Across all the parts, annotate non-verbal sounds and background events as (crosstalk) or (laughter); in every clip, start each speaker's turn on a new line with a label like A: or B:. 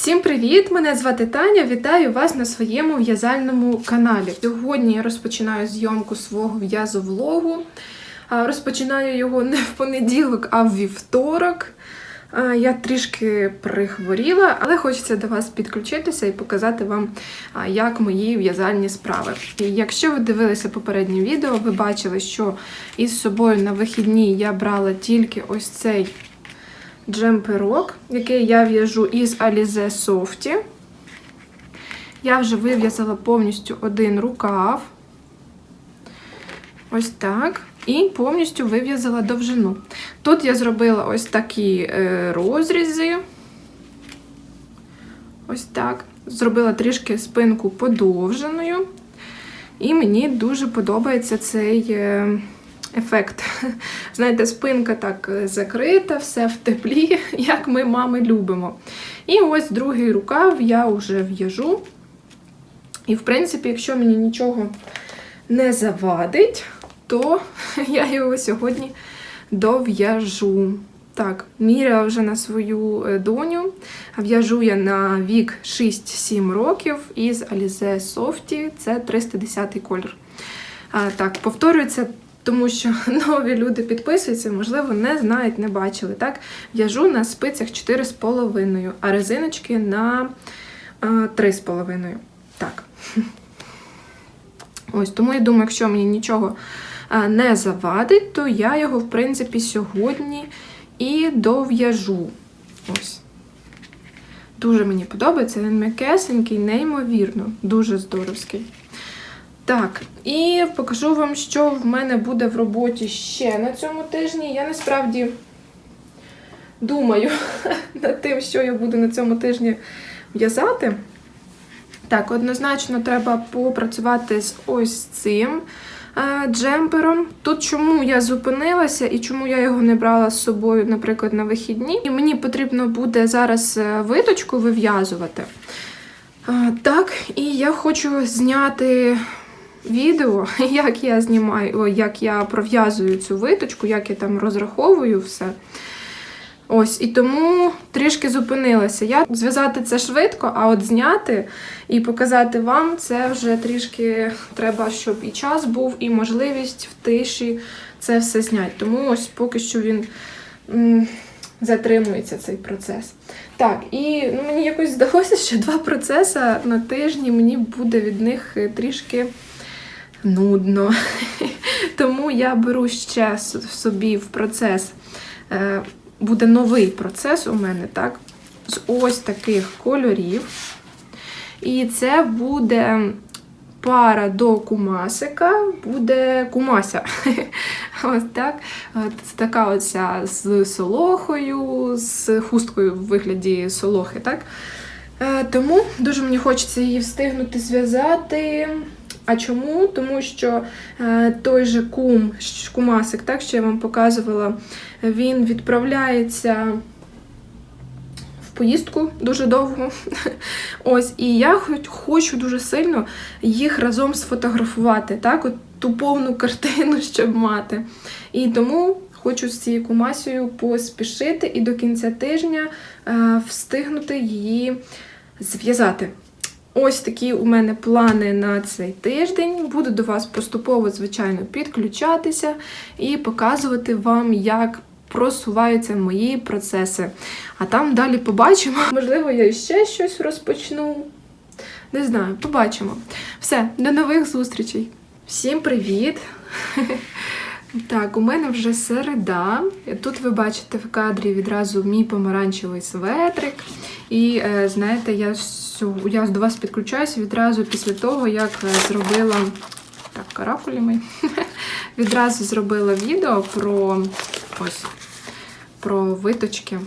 A: Всім привіт! Мене звати Таня. Вітаю вас на своєму в'язальному каналі. Сьогодні я розпочинаю зйомку свого в'язовлогу. Розпочинаю його не в понеділок, а в вівторок. Я трішки прихворіла, але хочеться до вас підключитися і показати вам, як мої в'язальні справи. І якщо ви дивилися попереднє відео, ви бачили, що із собою на вихідні я брала тільки ось цей джемперок, який я в'яжу із Alize Softy. Я вже вив'язала повністю один рукав. Ось так. І повністю вив'язала довжину. Тут я зробила ось такі е, розрізи. Ось так. Зробила трішки спинку подовженою. І мені дуже подобається цей е, ефект. (laughs) Знаєте, спинка так е, закрита, все в теплі, (laughs) як ми мами любимо. І ось другий рукав я вже в'яжу. І, в принципі, якщо мені нічого не завадить, то (laughs) я його сьогодні дов'яжу. Так, міряла вже на свою е, доню. В'яжу я на вік 6-7 років із Alize Softy, це 310 колір. А, Так, повторюється, тому що (laughs) нові люди підписуються, можливо, не знають, не бачили. Так, В'яжу на спицях 4,5, а резиночки на 3,5. Так. (laughs) Ось, тому я думаю, якщо мені нічого не завадить, то я його, в принципі, сьогодні і дов'яжу. Ось. Дуже мені подобається, він м'якесенький, неймовірно, дуже здоровський. Так, і покажу вам, що в мене буде в роботі ще на цьому тижні. Я насправді думаю (laughs) над тим, що я буду на цьому тижні в'язати. Так, однозначно треба попрацювати з ось цим е, джемпером. Тут чому я зупинилася і чому я його не брала з собою, наприклад, на вихідні. І мені потрібно буде зараз е, виточку вив'язувати. Е, Так, і я хочу зняти відео, (laughs) як я знімаю, як я пров'язую цю виточку, як я там розраховую все. Ось, і тому трішки зупинилася. Я зв'язати це швидко, а от зняти і показати вам це вже трішки треба, щоб і час був, і можливість в тиші це все зняти. Тому ось поки що він м, затримується цей процес. Так, і ну, мені якось здалося, що два процеси на тижні мені буде від них трішки нудно. (laughs) Тому я беру ще собі в процес. е, Буде новий процес у мене, так? З ось таких кольорів. І це буде пара до кумасика, буде кумася. (laughs) Ось так. От така оця з солохою, з хусткою в вигляді солохи, так? Е, Тому дуже мені хочеться її встигнути зв'язати. А чому? Тому що е, той же кум, кумасик, так, що я вам показувала, він відправляється в поїздку дуже довго. (laughs) Ось, і я хочу дуже сильно їх разом сфотографувати, так, от ту повну картину, (laughs) щоб мати. І тому хочу з цією кумасією поспішити і до кінця тижня е, встигнути її зв'язати. Ось такі у мене плани на цей тиждень. Буду до вас поступово, звичайно, підключатися і показувати вам, як просуваються мої процеси. А там далі побачимо. Можливо, я ще щось розпочну. Не знаю, побачимо. Все, до нових зустрічей. Всім привіт! Так, у мене вже середа. Тут ви бачите в кадрі відразу мій помаранчевий светрик. І е, знаєте, я, я до вас підключаюся відразу після того, як е, зробила так, каракулі ми. (laughs) відразу зробила відео про ось про виточки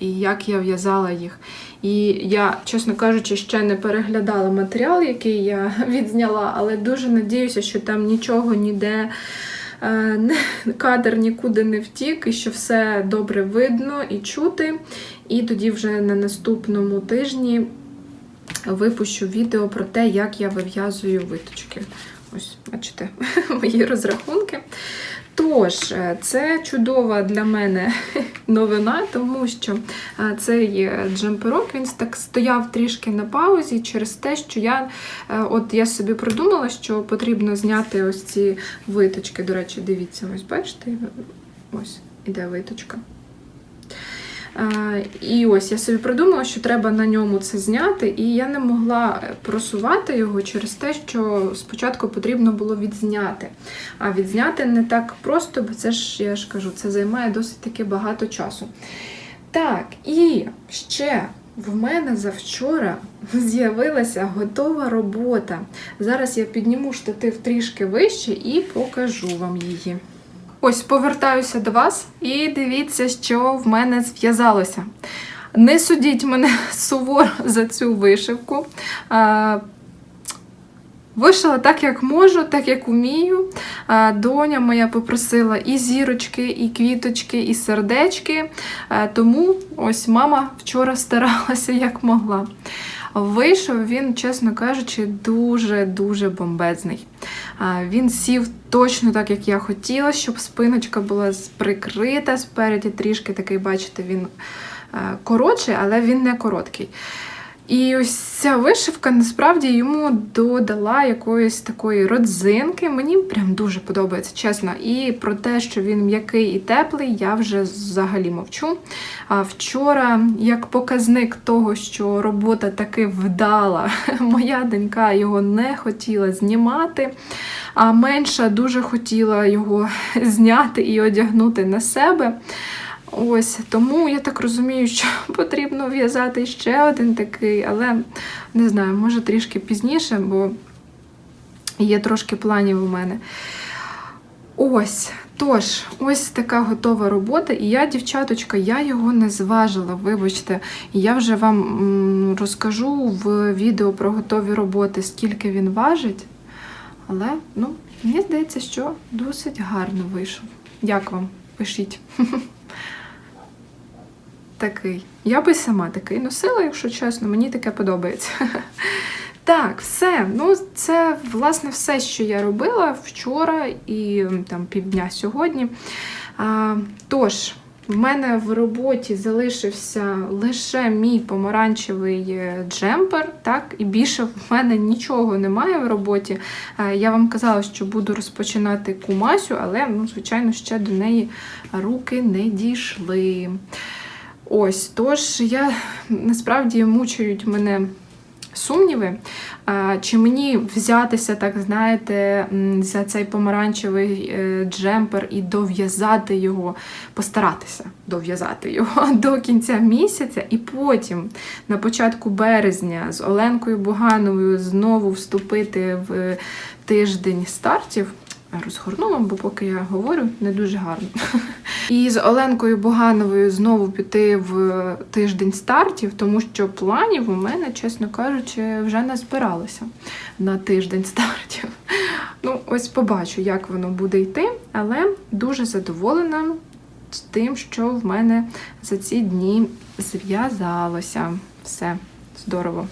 A: і як я в'язала їх. І я, чесно кажучи, ще не переглядала матеріал, який я (laughs) відзняла, але дуже надіюся, що там нічого ніде. Е, Кадр нікуди не втік, і що все добре видно і чути. І тоді вже на наступному тижні випущу відео про те, як я вив'язую виточки. Ось, бачите, (laughs) мої розрахунки. Тож, е, це чудова для мене (laughs) новина, тому що е, цей е, джемперок він так стояв трішки на паузі через те, що я от я собі придумала, що потрібно зняти ось ці виточки. До речі, дивіться, ось бачите, ось іде виточка. Е, І ось я собі придумала, що треба на ньому це зняти, і я не могла просувати його через те, що спочатку потрібно було відзняти. А відзняти не так просто, бо це ж, я ж кажу, це займає досить таки багато часу. Так, і ще в мене завчора (laughs) з'явилася готова робота. Зараз я підніму штатив трішки вище і покажу вам її. Ось повертаюся до вас і дивіться, що в мене зв'язалося. Не судіть мене (laughs) суворо за цю вишивку. Вишила так, як можу, так як умію. Доня моя попросила і зірочки, і квіточки, і сердечки. Тому ось мама вчора (laughs) старалася як могла. Вийшов він, чесно кажучи, дуже-дуже бомбезний. Він сів точно так, як я хотіла, щоб спиночка була прикрита спереді, трішки такий, бачите, він е, коротший, але він не короткий. І ось ця вишивка насправді йому додала якоїсь такої родзинки. Мені прям дуже подобається, чесно. І про те, що він м'який і теплий, я вже взагалі мовчу. А вчора, як показник того, що робота таки вдала, (laughs) моя донька його не хотіла знімати, а менша дуже хотіла його (laughs) зняти і одягнути на себе. Ось тому я так розумію, що (laughs) потрібно в'язати ще один такий, але не знаю, може трішки пізніше, бо є трошки планів у мене. Ось, тож, ось така готова робота. І я, дівчаточка, я його не зважила, вибачте. Я вже вам розкажу в відео про готові роботи, скільки він важить. Але, ну, мені здається, що досить гарно вийшов. Як вам? Пишіть. (laughs) Такий. Я би сама такий носила, якщо чесно, мені таке подобається. (laughs) Так, все. Ну, це власне все, що я робила вчора і там півдня сьогодні. А, Тож, в мене в роботі залишився лише мій помаранчевий е, джемпер, так, і більше в мене нічого немає в роботі. Я вам казала, що буду розпочинати кумасю, але, ну, звичайно, ще до неї руки не дійшли. Ось, тож я насправді мучають мене сумніви, чи мені взятися, так знаєте, за цей помаранчевий е, джемпер і дов'язати його, постаратися дов'язати його (laughs) до кінця місяця, і потім на початку березня з Оленкою Бугановою знову вступити в тиждень стартів. Розгорнула, бо поки я говорю, не дуже гарно. І з Оленкою Богановою знову піти в тиждень стартів, тому що планів у мене, чесно кажучи, вже не збиралося на тиждень стартів. Ну, ось побачу, як воно буде йти, але дуже задоволена з тим, що в мене за ці дні зв'язалося. Все здорово.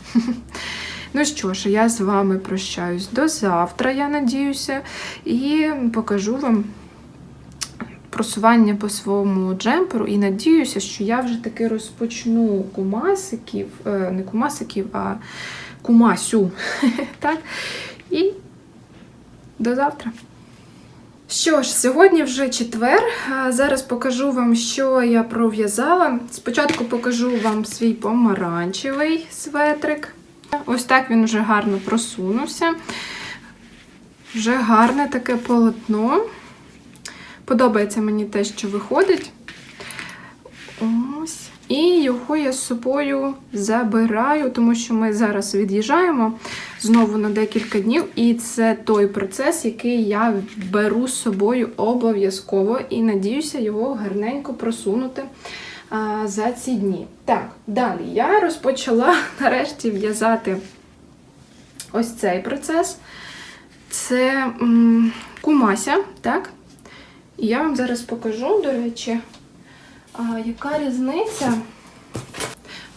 A: Ну що ж, я з вами прощаюсь до завтра, я надіюся, і покажу вам просування по своєму джемперу. І надіюся, що я вже таки розпочну кумасиків, е, не кумасиків, а кумасю. (laughs) так? І до завтра. Що ж, сьогодні вже четвер. Зараз покажу вам, що я пров'язала. Спочатку покажу вам свій помаранчевий светрик. Ось так він вже гарно просунувся. Вже гарне таке полотно. Подобається мені те, що виходить. Ось. І його я з собою забираю, тому що ми зараз від'їжджаємо знову на декілька днів. І це той процес, який я беру з собою обов'язково і надіюся його гарненько просунути за ці дні. Так, далі я розпочала (laughs) нарешті в'язати ось цей процес. Це м, кумася, так? І я вам зараз покажу, до речі, а, яка різниця.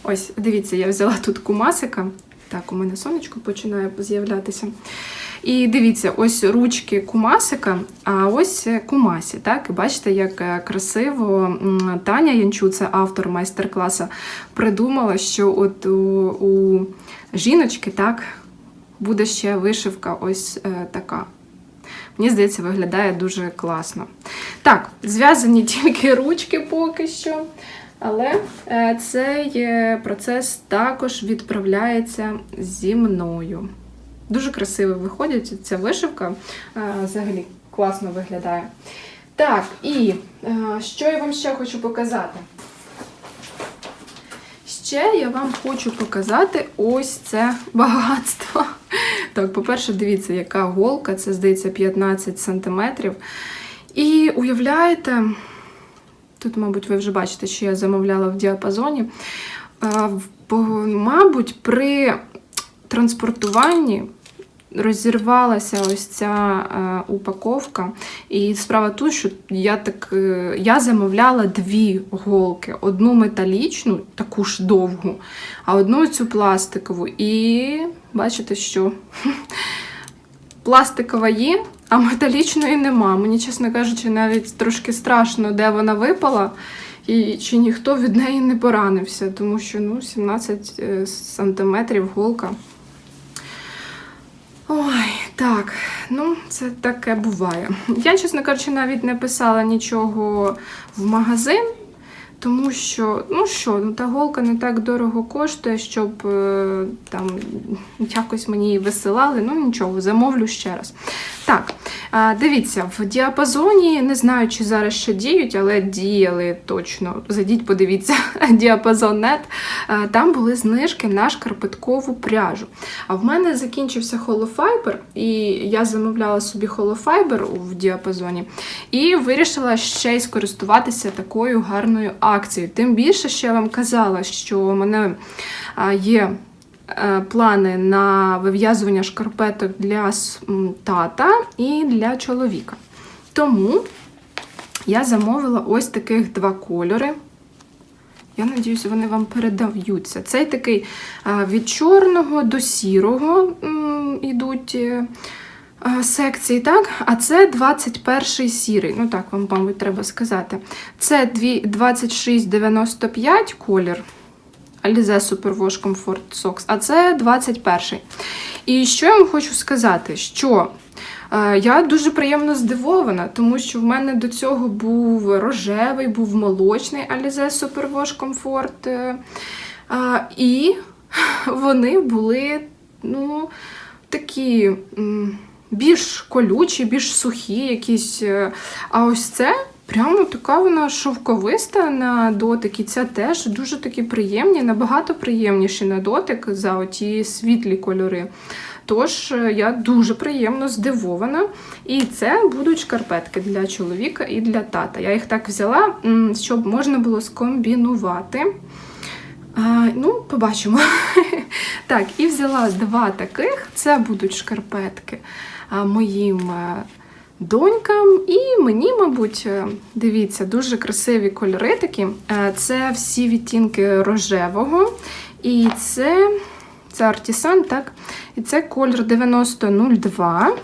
A: Ось, дивіться, я взяла тут кумасика. Так, у мене сонечко починає з'являтися. І дивіться, ось ручки кумасика, а ось кумасі. Так? І бачите, як е, красиво Таня Янчу, це автор майстер-класу, придумала, що от у, у жіночки так, буде ще вишивка ось е, така. Мені здається, виглядає дуже класно. Так, зв'язані (laughs) тільки ручки поки що. Але е, цей процес також відправляється зі мною. Дуже красиво виходить ця вишивка. е, Взагалі класно виглядає. Так, і е, що я вам ще хочу показати? Ще я вам хочу показати ось це багатство. (laughs) Так, по-перше, дивіться, яка голка, це здається 15 см. І уявляєте, тут, мабуть, ви вже бачите, що я замовляла в діапазоні. По- Мабуть, при транспортуванні розірвалася ось ця е, упаковка. І справа тут, що я так е, я замовляла дві голки: одну металічну, таку ж довгу, а одну цю пластикову. І бачите, що (laughs) пластикова є, а металічної нема. Мені, чесно кажучи, навіть трошки страшно, де вона випала. І чи ніхто від неї не поранився, тому що ну, 17 е, сантиметрів голка. Ой, так, ну це таке буває. Я, чесно кажучи, навіть не писала нічого в магазин, тому що, ну що, ну та голка не так дорого коштує, щоб е, там якось мені її висилали. Ну нічого, замовлю ще раз. Так, дивіться, в діапазоні, не знаю, чи зараз ще діють, але діяли точно. Зайдіть, подивіться, (laughs) діапазон.нет. Там були знижки на шкарпеткову пряжу. А в мене закінчився холофайбер, і я замовляла собі холофайбер в діапазоні, і вирішила ще й скористуватися такою гарною акцією. Тим більше, що я вам казала, що у мене є е, плани на вив'язування шкарпеток для тата і для чоловіка. Тому я замовила ось таких два кольори. Я надіюся, вони вам передаються. Цей такий від чорного до сірого м, е, секції, так? А це 21 сірий. Ну так, вам, мабуть, треба сказати. Це 2695 колір. Alize Superwash Comfort Socks, а це 21. І що я вам хочу сказати, що е, я дуже приємно здивована, тому що в мене до цього був рожевий, був молочний Alize Superwash Comfort. е, а, і (laughs) вони були, ну, такі. м, більш колючі, більш сухі якісь. е, А ось це прямо така вона шовковиста на дотик. І ця теж дуже такі приємні, набагато приємніші на дотик за оті світлі кольори. Тож е, я дуже приємно здивована. І це будуть шкарпетки для чоловіка і для тата. Я їх так взяла, щоб можна було скомбінувати. А, ну, побачимо. (laughs) так, і взяла два таких. Це будуть шкарпетки моїм е, донькам. І мені, мабуть, е, дивіться, дуже красиві кольори такі. Е, Це всі відтінки рожевого. І це, це артісан, так? І це колір 9002.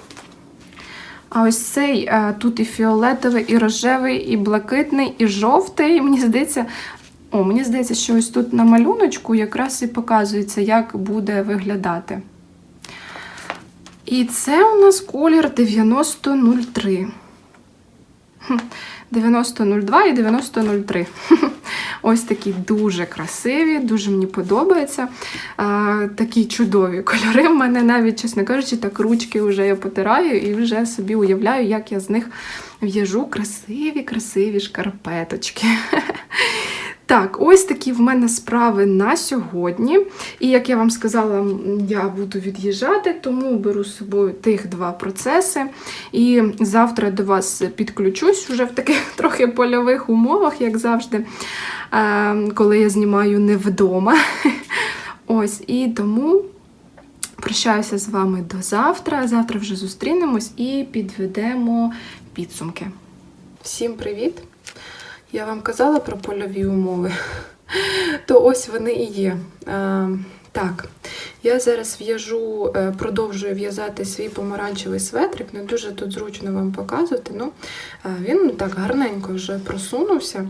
A: А ось цей е, тут і фіолетовий, і рожевий, і блакитний, і жовтий. Мені здається, о, мені здається, що ось тут на малюночку якраз і показується, як буде виглядати. І це у нас колір 9003. 9002 і 9003. (laughs) Ось такі дуже красиві, дуже мені подобаються. А, такі чудові кольори. В мене навіть, чесно кажучи, так ручки вже я потираю і вже собі уявляю, як я з них в'яжу красиві, красиві шкарпеточки. (laughs) Так, ось такі в мене справи на сьогодні. І як я вам сказала, я буду від'їжджати, тому беру з собою тих два процеси. І завтра до вас підключусь уже в таких (laughs) трохи польових умовах, як завжди, е, коли я знімаю не вдома. (laughs) Ось, і тому прощаюся з вами до завтра. Завтра вже зустрінемось і підведемо підсумки. Всім привіт! Я вам казала про польові умови, (laughs) то ось вони і є. Так, я зараз в'яжу, е, продовжую в'язати свій помаранчевий светрик. Не дуже тут зручно вам показувати. Ну, він так гарненько вже просунувся.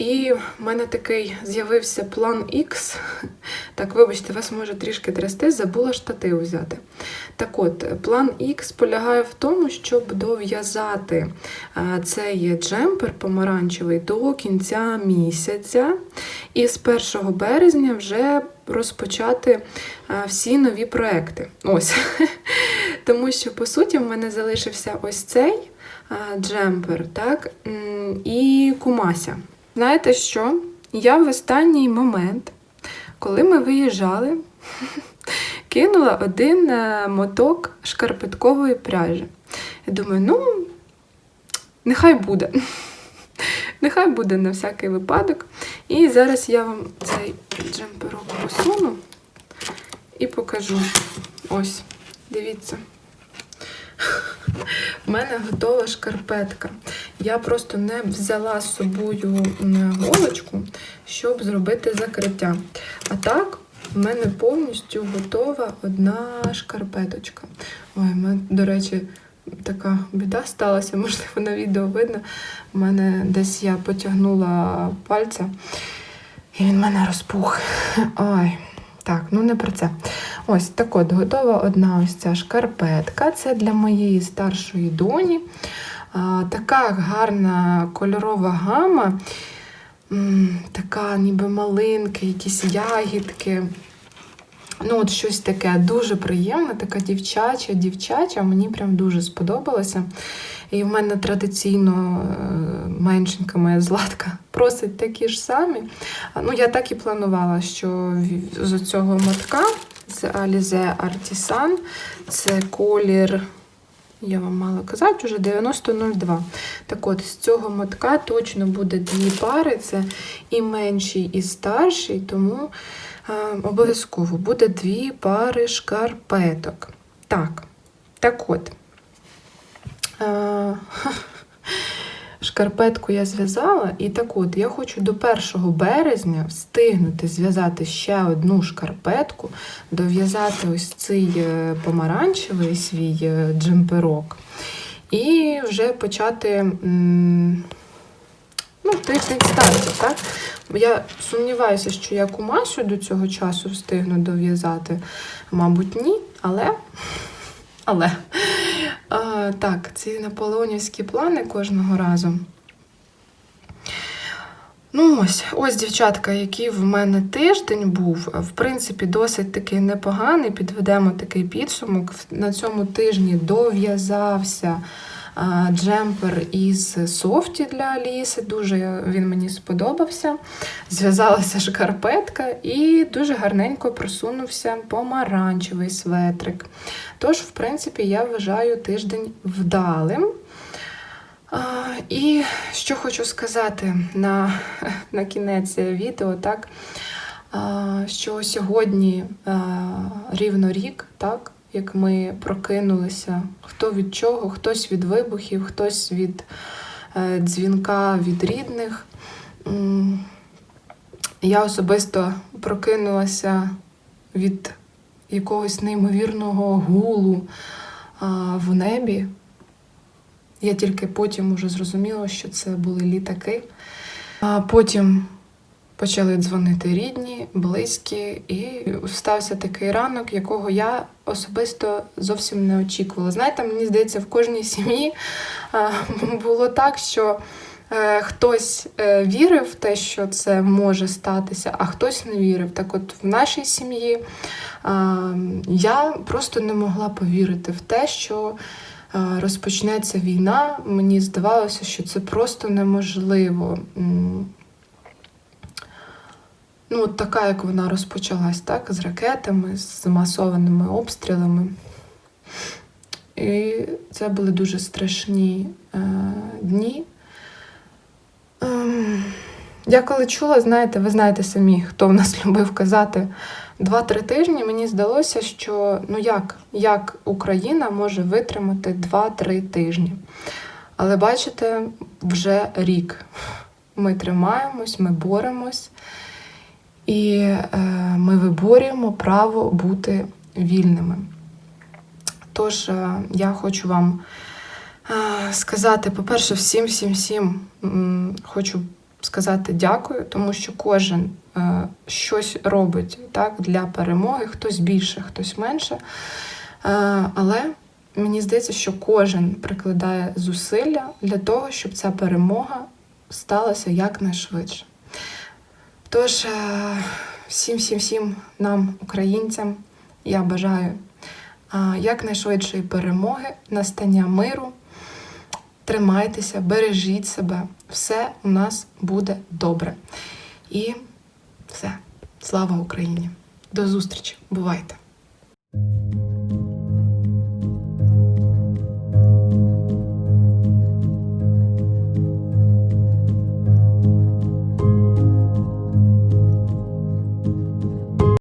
A: І в мене такий з'явився план X. Так, вибачте, вас може трішки трясти, забула штатив взяти. Так от, план X полягає в тому, щоб дов'язати цей джемпер помаранчевий до кінця місяця. І з 1 березня вже розпочати всі нові проекти. Ось. (laughs) Тому що, по суті, в мене залишився ось цей джемпер, так, і кумася. Знаєте що? Я в останній момент, коли ми виїжджали, (laughs) кинула один е, моток шкарпеткової пряжі. Я думаю, ну, нехай буде. (laughs) Нехай буде на всякий випадок. І зараз я вам цей джемперок посуну і покажу. Ось, дивіться. (laughs) У мене готова шкарпетка. Я просто не взяла з собою голочку, щоб зробити закриття. А так, в мене повністю готова одна шкарпеточка. Ой, в мене, до речі, така біда сталася, (laughs) можливо, на відео видно. У мене десь я потягнула пальця, і він в мене розпух. Ой. Так, ну не про це. Ось так от, готова одна ось ця шкарпетка. Це для моєї старшої доні. Така гарна кольорова гама, така ніби малинки, якісь ягідки. Ну, от щось таке дуже приємне, така дівчача, дівчача, мені прям дуже сподобалося. І в мене традиційно е, меншенька моя златка (laughs) просить такі ж самі. Ну, я так і планувала, що з цього мотка з Alize Artisan, це колір. Я вам мала казати, вже 9002. Так от, з цього мотка точно буде дві пари: це і менший, і старший, тому е, обов'язково буде дві пари шкарпеток. Так, так от. Е, (laughs) Шкарпетку я зв'язала, і так от я хочу до 1 березня встигнути зв'язати ще одну шкарпетку, дов'язати ось цей е, помаранчевий свій е, джемперок, і вже почати ну, тиждень старту, так? Я сумніваюся, що я кумасю до цього часу встигну дов'язати. Мабуть, ні, але. Але. А, так, ці наполеонівські плани кожного разу. Ну, ось, ось, дівчатка, який в мене тиждень був, в принципі, досить такий непоганий. Підведемо такий підсумок. На цьому тижні дов'язався джемпер із софті для Аліси. Дуже він мені сподобався. Зв'язалася шкарпетка і дуже гарненько просунувся помаранчевий светрик. Тож, в принципі, я вважаю тиждень вдалим. І що хочу сказати на, на кінець відео, так, що сьогодні рівно рік, так, як ми прокинулися, хто від чого, хтось від вибухів, хтось від е, дзвінка від рідних. Я особисто прокинулася від якогось неймовірного гулу в небі. Я тільки потім уже зрозуміла, що це були літаки. А потім почали дзвонити рідні, близькі, і стався такий ранок, якого я особисто зовсім не очікувала. Знаєте, мені здається, в кожній сім'ї було так, що е, хтось е, вірив в те, що це може статися, а хтось не вірив. Так от в нашій сім'ї я просто не могла повірити в те, що е, розпочнеться війна. Мені здавалося, що це просто неможливо. Ну, от така, як вона розпочалась, так, з ракетами, з масованими обстрілами. І це були дуже страшні е, дні. Ем, я коли чула, знаєте, ви знаєте самі, хто в нас (laughs) любив казати, два-три тижні мені здалося, що ну як, як Україна може витримати два-три тижні. Але бачите, вже рік. Ми тримаємось, ми боремось. І е, ми виборюємо право бути вільними. Тож е, я хочу вам е, сказати, по-перше, всім, всім, всім хочу сказати дякую, тому що кожен щось робить так, для перемоги, хтось більше, хтось менше. Але мені здається, що кожен прикладає зусилля для того, щоб ця перемога сталася якнайшвидше. Тож, е, всім, всім, всім нам, українцям, я бажаю е, якнайшвидшої перемоги, настання миру. Тримайтеся, бережіть себе, все у нас буде добре. І все. Слава Україні! До зустрічі! Бувайте!